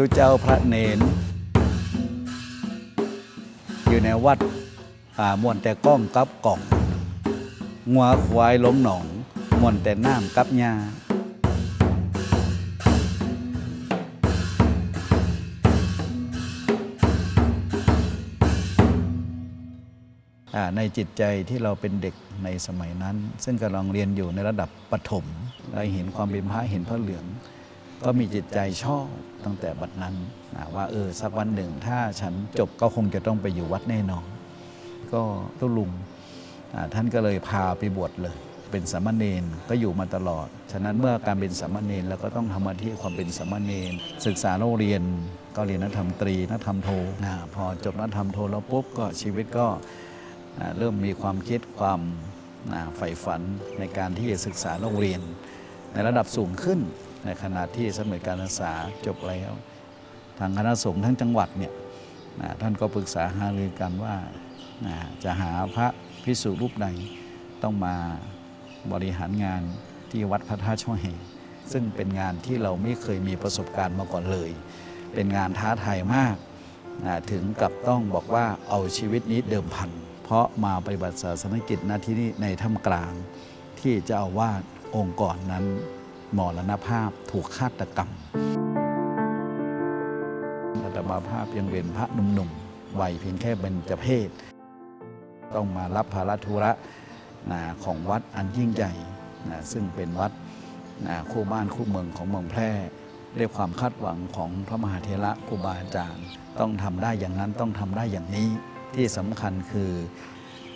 ตุเจ้าพระเนน อยู่ในวัดอ่ามวนแต่ก้องกับกล่องงัวควายหลงหนองมวนแต่น้ำกับหญ้าอ่าในจิตใจที่เราเป็นเด็กในสมัยนั้น ซึ่งกำลังเรียนอยู่ในระดับปฐมเราเห็นความเป็นพระเห็นพระเหลือง ก็มีจิตใจชอบตั้งแต่บัดนั้นนะว่าเออสักวันหนึ่ง ถ้าฉันจบก็คงจะต้องไปอยู่วัดแน่นอน ก็ตุลุงท่านก็เลยพาไปบวชเลย เป็นสามเณรก็อยู่มาตลอด ฉะนั้นเมื่อการเป็นสามเณรเราก็ต้องทำหน้าที่ความเป็นสามเณรศึกษาโรงเรียนก็เรียนนักธรรมตรีนักธรรมโทนะพอจบนักธรรมโทแล้วปุ๊บก็ชีวิตก็เริ่มมีความคิดความใฝ่ฝันในการที่จะศึกษาโรงเรียนในระดับสูงขึ้น ในขณะที่สมัยการศึกษาจบแล้วทางคณะสงฆ์ทั้งจังหวัดเนี่ยนะท่านก็ปรึกษาหารือกันว่านะจะหาพระพิสุรูปใดต้องมาบริหารงานที่วัดพระธาตุช่อแห่ซึ่งเป็นงานที่เราไม่เคยมีประสบการณ์มาก่อนเลย เป็นงานท้าทายมากนะถึงกับต้องบอกว่าเอาชีวิตนี้เดิมพัน เพราะมาปฏิบัติศาสนกิจณที่นี่ในถ้ำกลาง ที่เจ้าอาวาสองค์ก่อนนั้น มรณภาพถูกฆาตกรรมอาตมาภาพยังเป็นพระหนุ่มๆวัยเพียงแค่เป็นจเพศ ต้องมารับภาระธุระนะของวัดอันยิ่งใหญ่นะซึ่งเป็นวัดนะคู่บ้านคู่เมืองของเมืองแพร่ด้วยความคาดหวังของพระมหาเถระครูบาอาจารย์ ต้องทำได้อย่างนั้นต้องทำได้อย่างนี้ที่สำคัญคือ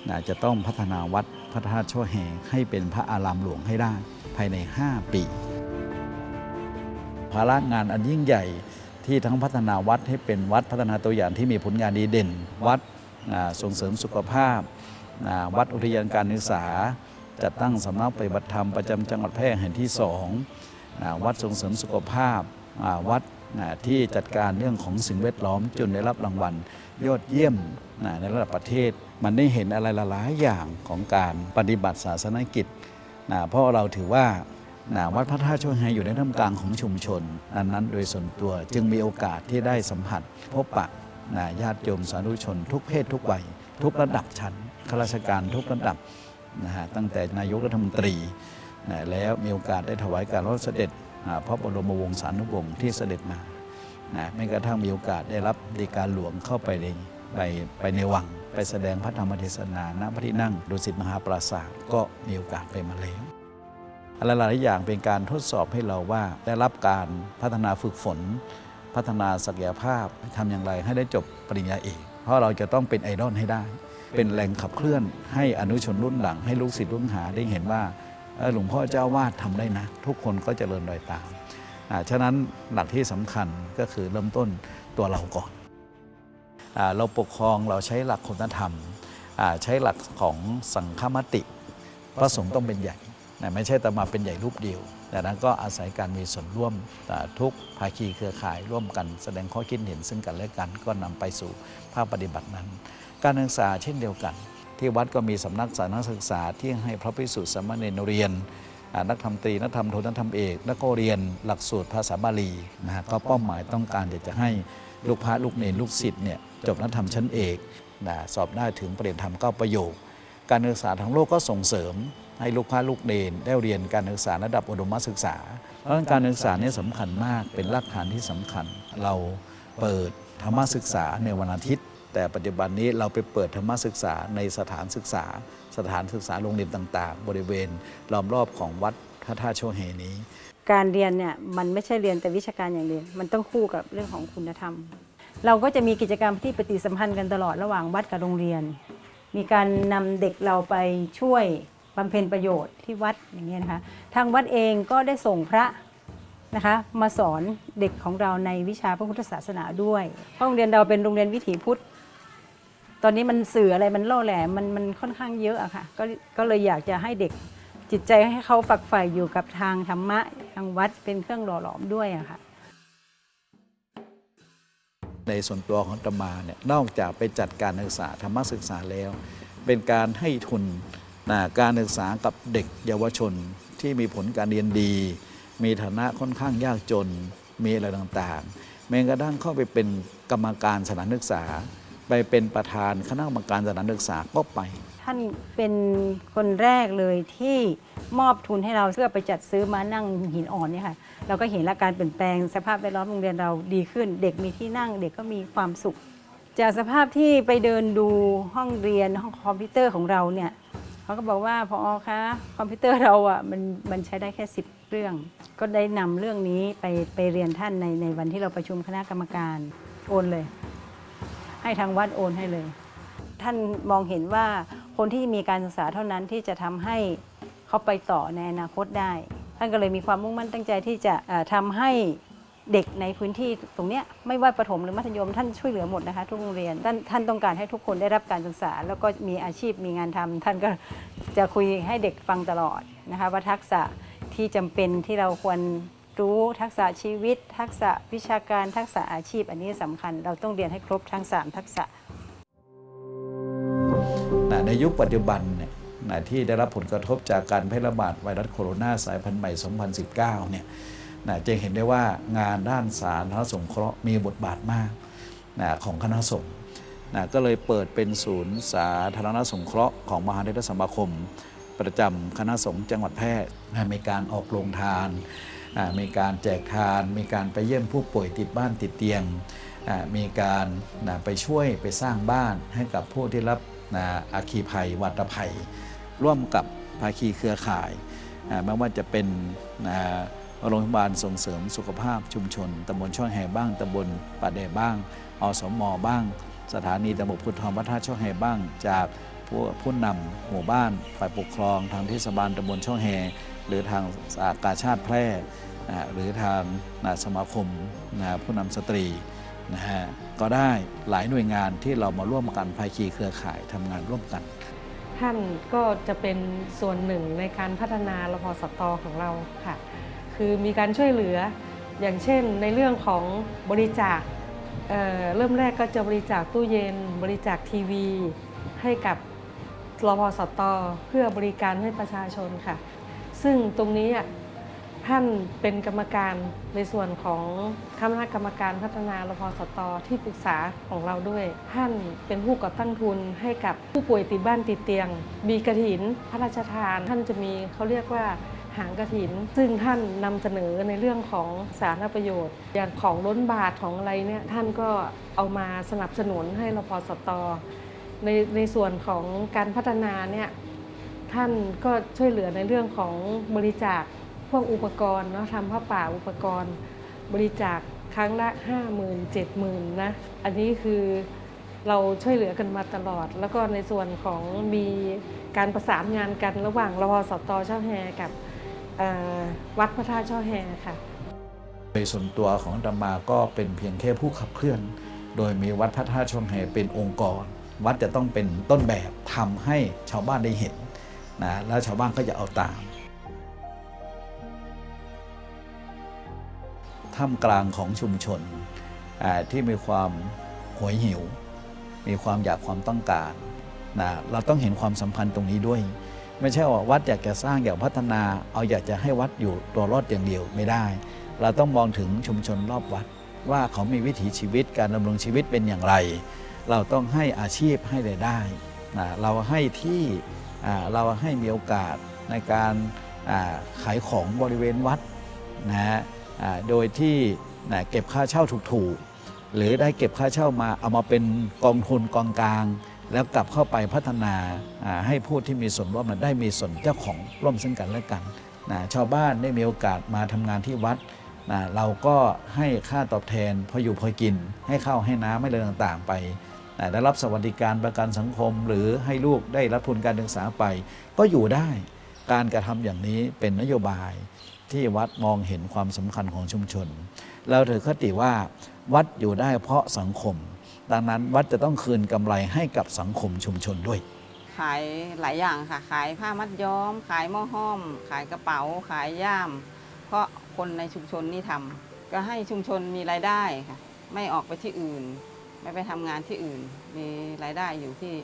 นะจะต้องพัฒนาวัด พระธาตุช่อแห่ให้เป็นพระอารามหลวงให้ได้ภายใน 5 ปี ภาระงานอันยิ่งใหญ่ที่ทั้งพัฒนาวัดให้เป็นวัดพัฒนาตัวอย่างที่มีผลงานดีเด่น วัดส่งเสริมสุขภาพ วัดอุทยานการศึกษา จัดตั้งสำนักปฏิบัติธรรมประจำจังหวัดแพร่แห่งที่สองวัดส่งเสริมสุขภาพวัดที่จัดการเรื่องของสิ่งแวดล้อมจนได้รับรางวัลยอดเยี่ยมในระดับประเทศ มันได้เห็นอะไรหลายอย่างของการปฏิบัติศาสนกิจนะเพราะเราถือว่านะวัดพระธาตุช่วยให้อยู่ในท่ามกลางของชุมชนนั้นนั้นโดยส่วนตัวจึงมีโอกาสที่ได้สัมผัส พบปะนะญาติโยมสาธุชน ทุกเพศทุกวัย ทุกระดับชั้นข้าราชการทุกระดับนะฮะตั้งแต่นายกรัฐมนตรีนะแล้วมีโอกาสได้ถวายการรับเสด็จพระบรมวงศานุวงศ์ที่เสด็จมานะแม้กระทั่งมีโอกาสได้รับดีการหลวงเข้าไปในไปไปในวัง ไปแสดงพระธรรมเทศนาณพระที่นั่งดุสิตมหาปราสาทก็มีโอกาสไปมาแล้วอะไรหลายๆอย่างเป็นการทดสอบให้เราว่าได้รับการพัฒนาฝึกฝน พัฒนาศักยภาพทำอย่างไรให้ได้จบปริญญาเอกเพราะเราจะต้องเป็นไอดอลให้ได้ เป็นแหล่งขับเคลื่อนให้อนุชนรุ่นหลัง ให้ลูกศิษย์ลูกหาได้เห็นว่าหลวงพ่อเจ้าวาดทำได้นะ ทุกคนก็จเจริญรอยตามฉะนั้นหลักที่สำคัญก็คือเริ่มต้นตัวเราก่อน เราปกครองเราใช้หลักคุณธรรม ใช้หลักของสังฆมติ พระสงฆ์ต้องเป็นใหญ่ไม่ใช่แต่มาเป็นใหญ่รูปเดียว แต่นั้นก็อาศัยการมีส่วนร่วมทุกภาคีเครือข่ายร่วมกันแสดงข้อคิดเห็นซึ่งกันและกันก็นำไปสู่ภาคปฏิบัตินั้น การศึกษาเช่นเดียวกัน ที่วัดก็มีสำนักสาธารศึกษาที่ให้พระภิกษุสามเณรเรียนนักธรรมตรีนักธรรมโทนักธรรมเอกนักก็เรียนหลักสูตรภาษาบาลีนะฮะก็เป้าหมายต้องการอยากจะให้ลูกพระลูกเนรลูกศิษย์เนี่ย จบนักธรรมชั้นเอกนะสอบได้ถึงประเด็นธรรมก้าประโยค การศึกษาทางโลกก็ส่งเสริม ให้ลูกพระลูกเนได้เรียนการศึกษาระดับอุดมศึกษา เพราะการศึกษาเนี่ยสำคัญมากเป็นรากฐานที่สำคัญ เราเปิดธรรมศึกษาในวันอาทิตย์ แต่ปัจจุบันนี้เราไปเปิดธรรมศึกษาในสถานศึกษา สถานศึกษาโรงเรียนต่างๆ บริเวณล้อมรอบของวัดพระธาตุโชเฮนี้ การเรียนเนี่ยมันไม่ใช่เรียนแต่วิชาการอย่างเดียวมันต้องคู่กับเรื่องของคุณธรรม เราก็จะมีกิจกรรมที่ปฏิสัมพันธ์กันตลอดระหว่างวัดกับโรงเรียน มีการนำเด็กเราไปช่วยบำเพ็ญประโยชน์ที่วัดอย่างเงี้ยนะคะ ทางวัดเองก็ได้ส่งพระนะคะมาสอนเด็กของเราในวิชาพระพุทธศาสนาด้วยเพราะโรงเรียนเราเป็นโรงเรียนวิถีพุทธ ตอนนี้มันสื่ออะไรมันล่อแหลมมันมันค่อนข้างเยอะอะค่ะก็ก็เลยอยากจะให้เด็กจิตใจให้เขาฝักใฝ่อยู่กับทางธรรมะทางวัดเป็นเครื่องหล่อหลอมด้วยอะค่ะ ในส่วนตัวของตมาเนี่ยนอกจากไปจัดการศึกษาธรรมศึกษาแล้ว เป็นการให้ทุนนะการศึกษากับเด็กเยาวชนที่มีผลการเรียนดี มีฐานะค่อนข้างยากจนมีอะไรต่างๆ แม้กระทั่งเข้าไปเป็นกรรมการสถานศึกษา ไปเป็นประธานคณะกรรมการสถานศึกษาก็ไป ท่านเป็นคนแรกเลยที่ มอบทุนให้เราเพื่อไปจัดซื้อมานั่งหินอ่อนเนี่ยค่ะเราก็เห็นและการเปลี่ยนแปลงสภาพแวดล้อมโรงเรียนเราดีขึ้น เด็กมีที่นั่งเด็กก็มีความสุข จากสภาพที่ไปเดินดูห้องเรียนห้องคอมพิวเตอร์ของเราเนี่ยเขาก็บอกว่าพอคะคอมพิวเตอร์เราอะมันมันใช้ได้แค่ 10 เรื่อง ก็ได้นำเรื่องนี้ไปไปเรียนท่านในในวันที่เราประชุมคณะกรรมการโอนเลย ให้ทางวัดโอนให้เลย ท่านมองเห็นว่าคนที่มีการศึกษาเท่านั้นที่จะทำให้ เขาไปต่อในอนาคตได้ ท่านก็เลยมีความมุ่งมั่นตั้งใจที่จะเอ่อทำให้เด็กในพื้นที่ตรงนี้ไม่ว่าประถมหรือมัธยมท่านช่วยเหลือหมดนะคะทุกโรงเรียนท่านท่านต้องการให้ทุกคนได้รับการศึกษา แล้วก็มีอาชีพมีงานทำท่านก็จะคุยให้เด็กฟังตลอดนะคะว่าทักษะที่จำเป็นที่เราควรรู้ทักษะชีวิต ทักษะวิชาการทักษะอาชีพ อันนี้สำคัญ เราต้องเรียนให้ครบทั้งสามทักษะนะในยุคปัจจุบัน เนี่ยนที่ได้รับผลกระทบจากการแพร่ระบาดไวรัสโคโรนาสายพันธุ์ใหม่ 2019 เนี่ยนะจะเห็นได้ว่างานด้านสาธารณสงเคราะห์มีบทบาทมากนะของคณะสงฆ์นะก็เลยเปิดเป็นศูนย์สาธารณสงเคราะห์ของมหาเทรสมาคม ประจำคณะสงฆ์จังหวัดแพร่นะมีการออกโรงทานอ่ามีการแจกทาน มีการไปเยี่ยมผู้ป่วยติดบ้านติดเตียงอ่ามีการนะไปช่วยไปสร้างบ้านให้กับผู้ที่รับนะอาคีภัยวัตภัย ร่วมกับภาคีเครือข่ายไม่ว่าจะเป็นโรงพยาบาลส่งเสริมสุขภาพชุมชนตำบลช่องแห่บ้างตำบลป่าแดบ้างอสมบ้าง สถานีตำรวจภูธรวัดท่าช่องแห่บ้าง จากผู้ผู้นำหมู่บ้านฝ่ายปกครอง ทางเทศบาลตำบลช่องแห่หรือทางสากาชาติแพร่อหรือทางสมาคมผู้นำสตรีนะฮะก็ได้หลายหน่วยงานที่เรามาร่วมกันภาคีเครือข่ายทำงานร่วมกัน ท่านก็จะเป็นส่วนหนึ่งในการพัฒนารพสตของเราค่ะ คือมีการช่วยเหลืออย่างเช่นในเรื่องของบริจาคเเริ่มแรกก็จะบริจาคตู้เย็น บริจาคทีวี ให้กับรพสตเพื่อบริการให้ประชาชนค่ะ ซึ่งตรงนี้อะ ท่านเป็นกรรมการในส่วนของคณะกรรมการพัฒนารพสตที่ปรึกษาของเราด้วย ท่านเป็นผู้ก่อตั้งทุนให้กับผู้ป่วยติดบ้านติดเตียง มีกระถิน พระราชทาน ท่านจะมีเขาเรียกว่าหางกระถิน ซึ่งท่านนำเสนอในเรื่องของสาธารณประโยชน์ อย่างของล้นบาทของอะไรเนี่ยท่านก็เอามาสนับสนุนให้รพสตในในส่วนของการพัฒนาเนี่ยท่านก็ช่วยเหลือในเรื่องของบริจาค พวกอุปกรณ์เนาะทำผ้าป่าอุปกรณ์ บริจาคครั้งละ 5 0,000 70,000นะ อันนี้คือเราช่วยเหลือกันมาตลอด แล้วก็ในส่วนของมีการประสานงานกันระหว่างรพสตช่อแฮกับวัดพระธาตุช่อแฮค่ะโดยส่วนตัวของอาตมาก็เป็นเพียงแค่ผู้ขับเคลื่อน โดยมีวัดพระธาตุช่องแหเป็นองค์กร วัดจะต้องเป็นต้นแบบทำให้ชาวบ้านได้เห็นนะแล้วชาวบ้านก็จะเอาตาม ท่ามกลางของชุมชนที่มีความหวยหิว มีความอยากความต้องการนะเราต้องเห็นความสัมพันธ์ตรงนี้ด้วย ไม่ใช่ว่าวัดอยากจะสร้างอยากพัฒนา เอาอยากจะให้วัดอยู่ตัวรอดอย่างเดียวไม่ได้ เราต้องมองถึงชุมชนรอบวัด ว่าเขามีวิถีชีวิตการดำรงชีวิตเป็นอย่างไร เราต้องให้อาชีพให้รายได้นะเราให้ที่เราให้มีโอกาสในการขายของบริเวณวัดนะฮะ โดยที่เก็บค่าเช่าถูกๆ หรือได้เก็บค่าเช่ามาเอามาเป็นกองทุนกองกลาง แล้วกลับเข้าไปพัฒนาให้ผู้ที่มีส่วนร่วมได้มีส่วนเจ้าของร่วมซึ่งกันและกันนะชาวบ้านได้มีโอกาสมาทำงานที่วัดนะเราก็ให้ค่าตอบแทนพออยู่พอกิน ให้ข้าวให้น้ำให้อะไรต่างๆ ไปนะได้รับสวัสดิการประกันสังคม หรือให้ลูกได้รับทุนการศึกษาไป ก็อยู่ได้การกระทำอย่างนี้เป็นนโยบาย ที่วัดมองเห็นความสำคัญของชุมชน เราถือคติว่าวัดอยู่ได้เพราะสังคม ดังนั้นวัดจะต้องคืนกำไรให้กับสังคมชุมชนด้วย ขายหลายอย่างค่ะ ขายผ้ามัดย้อม ขายหม้อห้อม ขายกระเป๋า ขายย่าม เพราะคนในชุมชนนี่ทำก็ให้ชุมชนมีรายได้ค่ะ ไม่ออกไปที่อื่น ไม่ไปทำงานที่อื่น มีรายได้อยู่ที่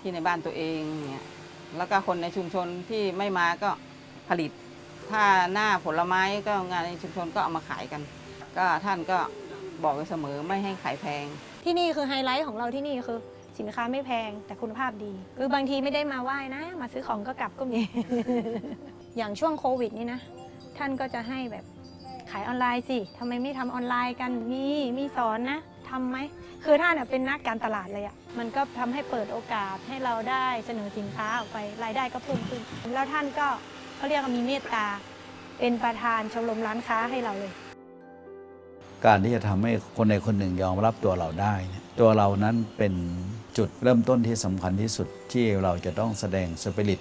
ที่ในบ้านตัวเองเนี่ยแล้วก็คนในชุมชนที่ไม่มาก็ผลิต ถ้าหน้าผลไม้ก็งานในชุมชนก็เอามาขายกัน ก็ท่านก็บอกไว้เสมอไม่ให้ขายแพง ที่นี่คือไฮไลท์ของเราที่นี่คือสินค้าไม่แพงแต่คุณภาพดี คือบางทีไม่ได้มาไหว้นะ มาซื้อของก็กลับก็มี อย่างช่วงโควิดนี่นะ ท่านก็จะให้แบบขายออนไลน์สิทำไมไม่ทำออนไลน์กันมีมีสอนนะทำไหม คือท่านเป็นนักการตลาดเลยอะ่ะ มันก็ทำให้เปิดโอกาสให้เราได้เสนอสินค้าออกไปรายได้ก็เพิ่มขึ้น แล้วท่านก็ เขาเรียกว่ามีเมตตา เป็นประธานชมรมร้านค้าให้เราเลย การที่จะทำให้คนใดคนหนึ่งยอมรับตัวเราได้เนี่ยตัวเรานั้นเป็นจุดเริ่มต้นที่สำคัญที่สุดที่เราจะต้องแสดงสปิริต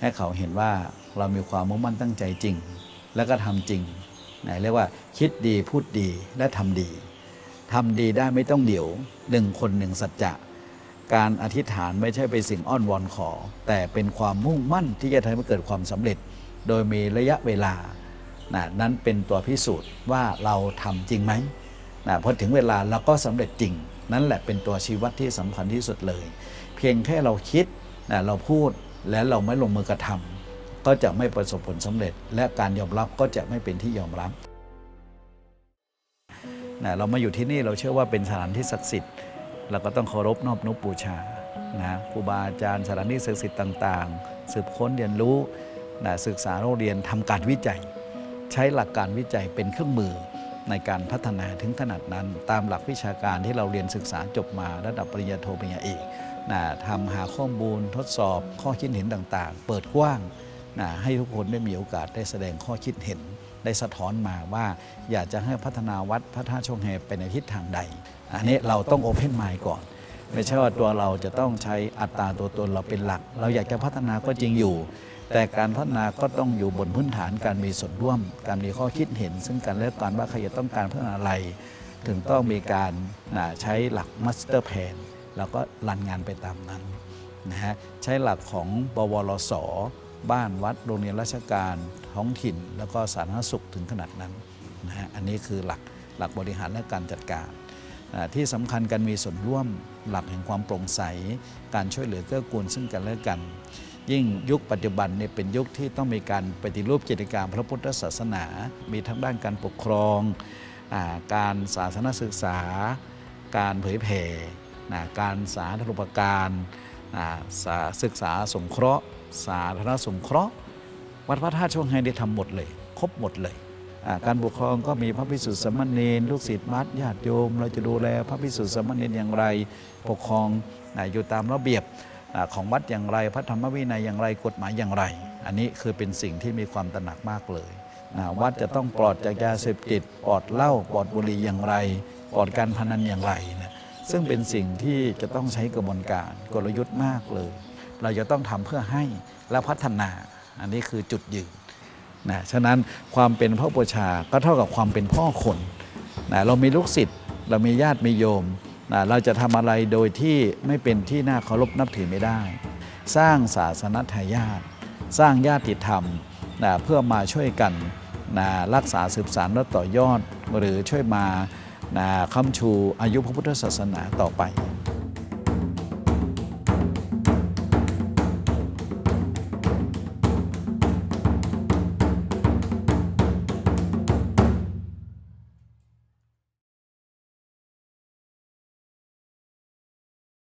ให้เขาเห็นว่าเรามีความมุ่งมั่นตั้งใจจริง แล้วก็ทำจริงนะเรียกว่าคิดดีพูดดีและทำดีทำดีได้ไม่ต้องเดี๋ยวหนึ่งคนหนึ่งสัจจะ การอธิษฐานไม่ใช่เป็นสิ่งอ้อนวอนขอ แต่เป็นความมุ่งมั่นที่จะทำให้เกิดความสำเร็จ โดยมีระยะเวลานะนั้นเป็นตัวพิสูจน์ว่าเราทำจริงไหมนะพอถึงเวลาเราก็สำเร็จจริง นั่นแหละเป็นตัวชี้วัดที่สำคัญที่สุดเลย เพียงแค่เราคิดนะเราพูดและเราไม่ลงมือกระทำก็จะไม่ประสบผลสำเร็จ และการยอมรับก็จะไม่เป็นที่ยอมรับนะเรามาอยู่ที่นี่เราเชื่อว่าเป็นสถานที่ศักดิ์สิทธิ์ เราก็ต้องเคารพนอบนุบบูชานะครูบาอาจารย์สถานที่ศักดิ์สิทธิ์ต่างๆ สืบค้นเรียนรู้นะศึกษาโรงเรียนทำการวิจัย ใช้หลักการวิจัยเป็นเครื่องมือในการพัฒนาถึงขนาดนั้น ตามหลักวิชาการที่เราเรียนศึกษาจบมาระดับปริญญาโทปริญญาเอกนะทำหาข้อมูลทดสอบข้อคิดเห็นต่างๆ เปิดกว้างนะให้ทุกคนได้มีโอกาสได้แสดงข้อคิดเห็นได้สะท้อนมาว่าอยากจะให้พัฒนาวัดพระธาตุชงแฮไปในทิศทางใด อันนี้เราต้องโอเพนไม n ์ก่อน ไม่ใช่ว่าตัวเราจะต้องใช้อัตราตัวตนเราเป็นหลัก เราอยากจะพัฒนาก็จริงอยู่ แต่การพัฒนาก็ต้องอยู่บนพื้นฐานการมีส่วนร่วม การมีข้อคิดเห็น ซึ่งกันและกันว่าใครจะต้องการพัฒนาอะไร ถึงต้องมีการใช้หลักมาสเตอร์แพนแล้วก็รันงานไปตามนั้นนะฮะใช้หลักของบวรสบ้านวัดโรงเรียนราชการท้องถิ่น แล้วก็สาธารณสุขถึงขนาดนั้นนะฮะอันนี้คือหลักหลักบริหารและการจัดการ ที่สำคัญการมีส่วนร่วมหลักแห่งความโปร่งใส การช่วยเหลือเกื้อกูลซึ่งกันและกัน ยิ่งยุคปัจจุบันเนี่ยเป็นยุคที่ต้องมีการปฏิรูปกิจการพระพุทธศาสนา มีทั้งด้านการปกครองอการศาสนศึกษา การเผยแผ่การสาธารณปการศึกษาสงเคราะห์ สาธารณสงเคราะห์ วัดพระธาตุช่วงไฮได้ทำหมดเลย ครบหมดเลย การปกครองก็มีพระพิสุทธิสมเณรลูกศิษย์วัดญาติโยม เราจะดูแลพระพิสุทธิสมเณรอย่างไร ปกครองอยู่ตามระเบียบของวัดอย่างไร พระธรรมวินัยอย่างไรกฎหมายอย่างไร อันนี้คือเป็นสิ่งที่มีความตระหนักมากเลยวัดจะต้องปลอดจากยาเสพติดปลอดเหล้าปลอดบุหรี่อย่างไร ปลอดการพนันอย่างไรนะซึ่งเป็นสิ่งที่จะต้องใช้กระบวนการกลยุทธ์มากเลย เราจะต้องทำเพื่อให้และพัฒนา อันนี้คือจุดยืน นะฉะนั้นความเป็นพ่อประชาก็เท่ากับความเป็นพ่อคนนะเรามีลูกศิษย์เรามีญาติมีโยมนะเราจะทำอะไรโดยที่ไม่เป็นที่น่าเคารพนับถือไม่ได้ สร้างศาสนทายาทสร้างญาติธรรมนะเพื่อมาช่วยกันนะรักษาสืบสานและต่อยอดหรือช่วยมานะค้ำชูอายุพระพุทธศาสนาต่อไป